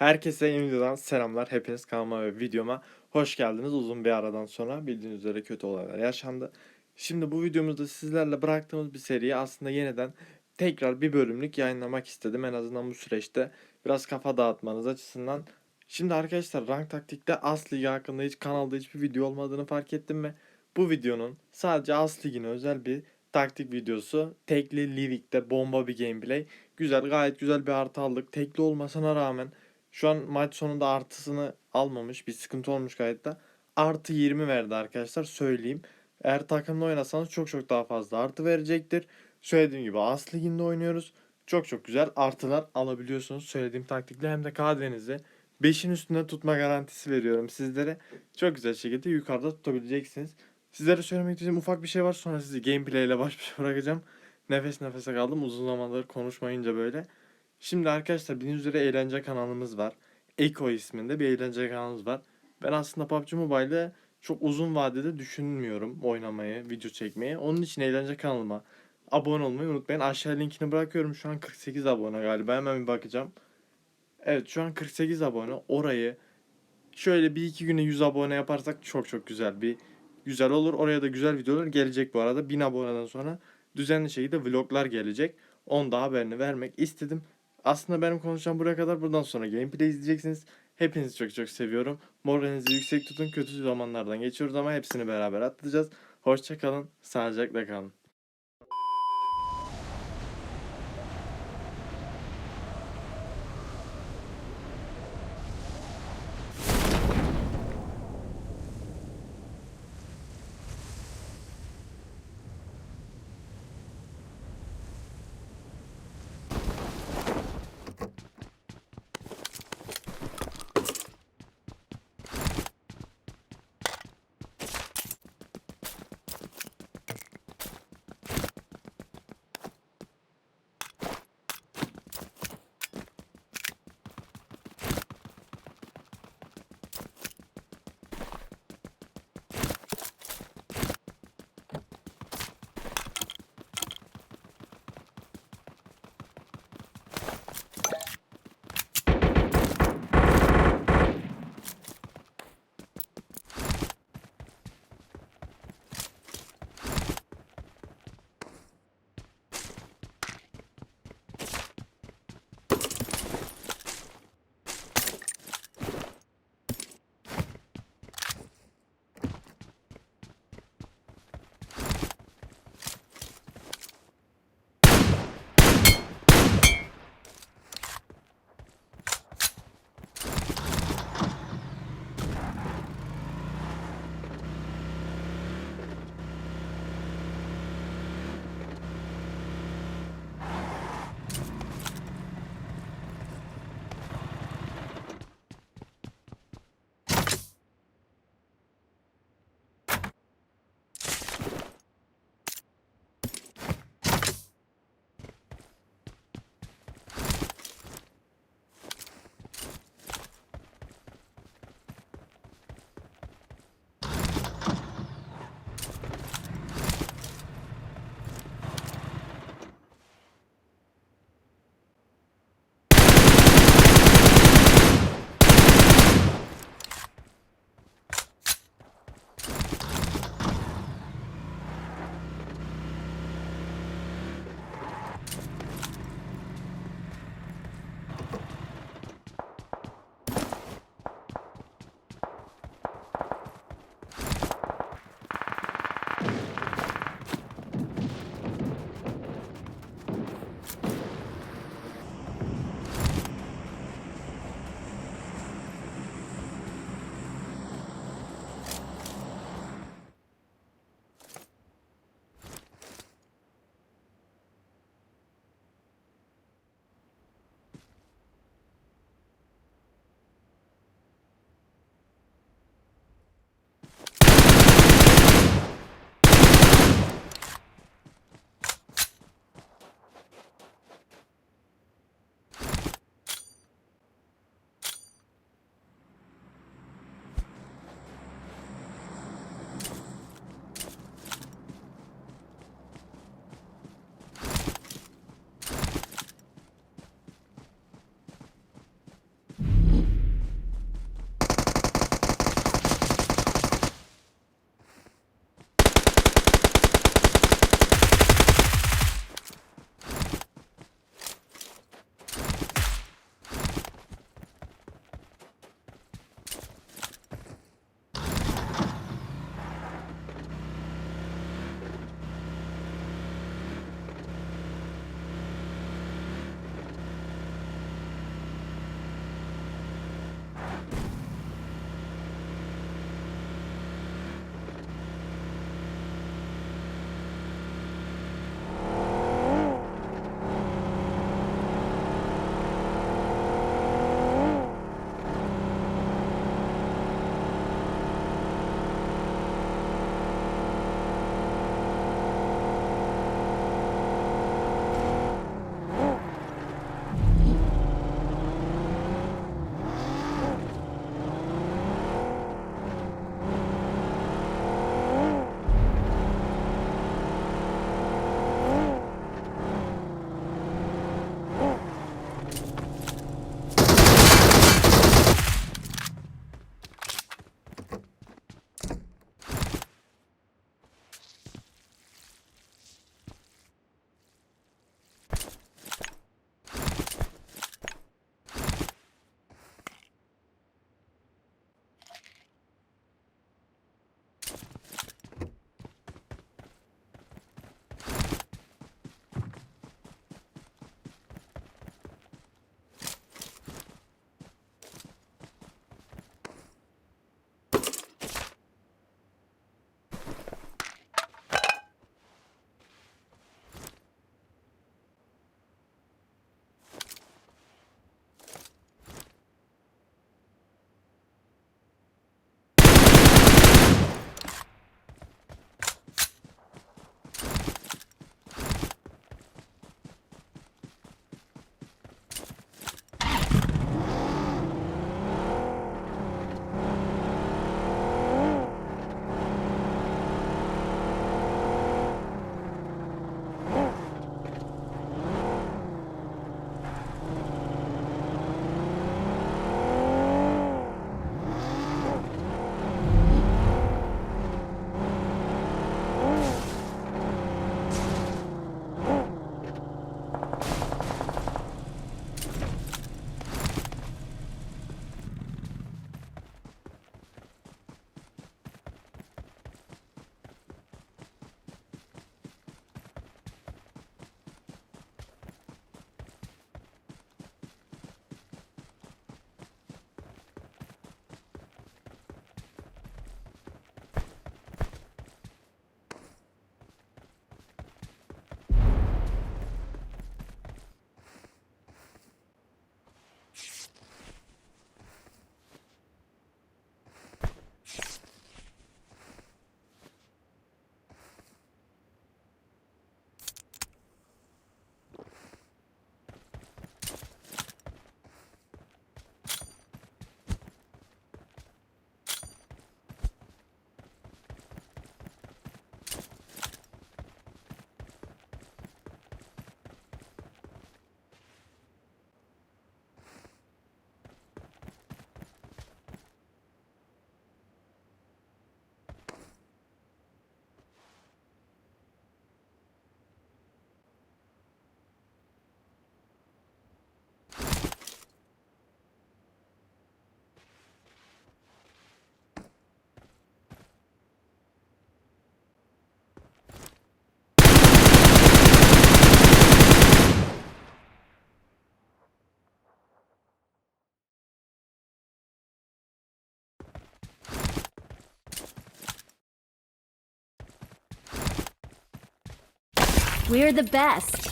Herkese yeni videodan selamlar. Hepiniz kanalıma ve videoma hoş geldiniz. Uzun bir aradan sonra bildiğiniz üzere kötü olaylar yaşandı. Şimdi bu videomuzda sizlerle bıraktığımız bir seriyi aslında yeniden tekrar bir bölümlük yayınlamak istedim. En azından bu süreçte biraz kafa dağıtmanız açısından. Şimdi arkadaşlar rank taktikte As Ligi hakkında hiç kanalda hiçbir video olmadığını fark ettim ve bu videonun sadece As Ligi'ne özel bir taktik videosu. Tekli Livik'te bomba bir gameplay. Güzel gayet güzel bir artı aldık. Tekli olmasına rağmen şu an maç sonunda artısını almamış. Bir sıkıntı olmuş de. Artı 20 verdi arkadaşlar söyleyeyim. Eğer takımda oynasanız çok çok daha fazla artı verecektir. Söylediğim gibi As Ligi'nde oynuyoruz. Çok çok güzel artılar alabiliyorsunuz. Söylediğim taktikle hem de Karadeniz'i 5'in üstünde tutma garantisi veriyorum sizlere. Çok güzel şekilde yukarıda tutabileceksiniz. Sizlere söylemek istediğim ufak bir şey var. Sonra sizi gameplay ile baş başa bırakacağım. Nefes nefese kaldım. Uzun zamandır konuşmayınca böyle. Şimdi arkadaşlar bildiğiniz üzere eğlence kanalımız var. Eko isminde bir eğlence kanalımız var. Ben aslında PUBG Mobile'de çok uzun vadede düşünmüyorum oynamayı, video çekmeyi. Onun için eğlence kanalıma abone olmayı unutmayın. Aşağı linkini bırakıyorum. Şu an 48 abone galiba. Hemen bir bakacağım. Evet şu an 48 abone. Orayı şöyle bir iki güne 100 abone yaparsak çok çok güzel bir güzel olur. Oraya da güzel videolar gelecek bu arada. 1000 aboneden sonra düzenli şekilde vloglar gelecek. Onu da haberini vermek istedim. Aslında benim konuşacağım buraya kadar. Buradan sonra gameplay izleyeceksiniz. Hepinizi çok çok seviyorum. Moralinizi yüksek tutun. Kötü zamanlardan geçiyoruz ama hepsini beraber atlatacağız. Hoşçakalın. Sağlıcakla kalın. We're the best.